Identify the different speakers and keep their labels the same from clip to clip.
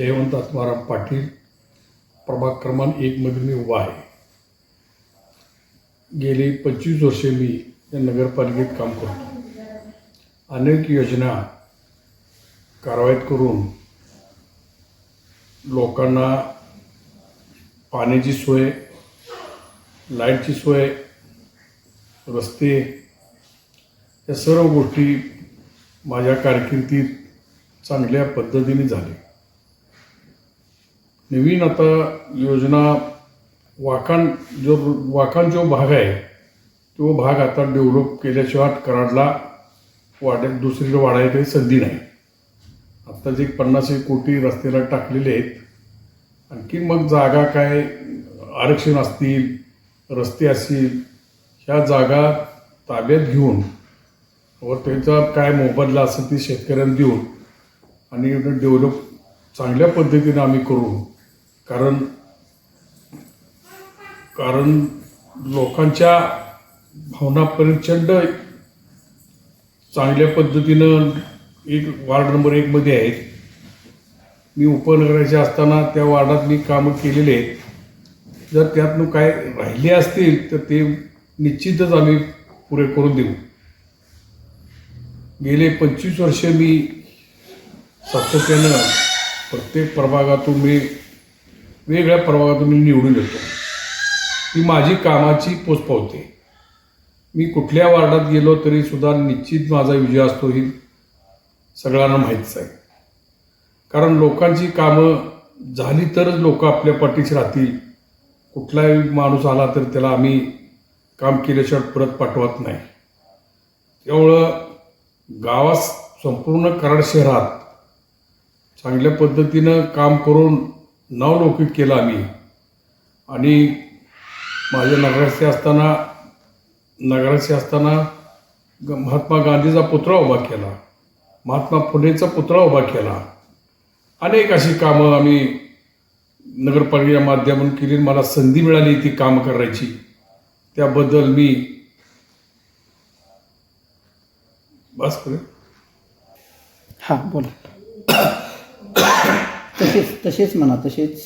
Speaker 1: जयवंत आत्माराम पाटील प्रभाग क्रमांक एकमध्ये मी उभा आहे. गेली पंचवीस वर्षे मी या नगरपालिकेत काम करतो. अनेक योजना कारवाईत करून लोकांना पाण्याची सोय लाईटची सोय रस्ते या सर्व गोष्टी माझ्या कारकिर्दीत चांगल्या पद्धतीने झाले. नवीन आता योजना वाकाण जो वाकाण जो भाग आहे तो भाग आता डेव्हलप केल्याशिवाय कराडला वाढ दुसरीकडे वाढायला काही संधी नाही. आत्ता जे पन्नास एक कोटी रस्त्याला टाकलेले आहेत आणखी मग जागा काय आरक्षण असतील रस्ते असतील ह्या जागा ताब्यात घेऊन व त्याचा काय मोबदला असेल ते शेतकऱ्यांना देऊन आणि डेव्हलप चांगल्या पद्धतीने आम्ही करू कारण कारण लोकांच्या भावना प्रचंड चांगल्या पद्धतीनं एक वार्ड नंबर एकमध्ये आहेत. मी उपनगराचे असताना त्या वार्डात मी कामं केलेले आहेत. जर त्यातनं काय राहिले असतील तर ते निश्चितच आम्ही पुरे करून देऊ. गेले पंचवीस वर्ष मी सातत्यानं प्रत्येक प्रभागातून मी वेगळ्या प्रभागातून मी निवडून येतो. ती माझी कामाची पोचपावते मी कुठल्या वार्डात गेलो तरी सुद्धा निश्चित माझा विजय असतो ही सगळ्यांना माहीतच आहे. कारण लोकांची कामं झाली तरच लोक आपल्या पाठीशी राहतील. कुठलाही माणूस आला तर त्याला आम्ही काम केल्याशिवाय परत पाठवत नाही. त्यामुळं गावात संपूर्ण कराड शहरात चांगल्या पद्धतीनं काम करून नावलौकिक केलं आम्ही. आणि माझ्या नगराचे असताना नगराचे असताना ग- महात्मा गांधीचा पुतळा उभा केला. महात्मा फुलेचा पुतळा उभा केला. अनेक अशी कामं आम्ही नगरपालिकेच्या माध्यमातून केली. मला संधी मिळाली ती कामं करायची. त्याबद्दल मी बस
Speaker 2: हां बोला. तसेच तसेच म्हणा तसेच.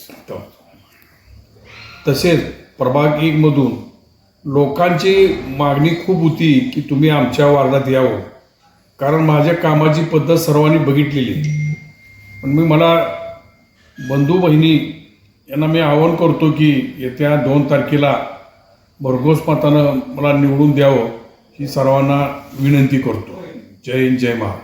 Speaker 1: तसेच प्रभाग एकमधून लोकांची मागणी खूप होती की तुम्ही आमच्या वार्डात यावं. कारण माझ्या कामाची पद्धत सर्वांनी बघितलेली आहे. पण मी मला बंधू बहिणी यांना मी आवाहन करतो की येत्या दोन तारखेला भरघोस मतानं मला निवडून द्यावं ही सर्वांना विनंती करतो. जय हिंद जय महा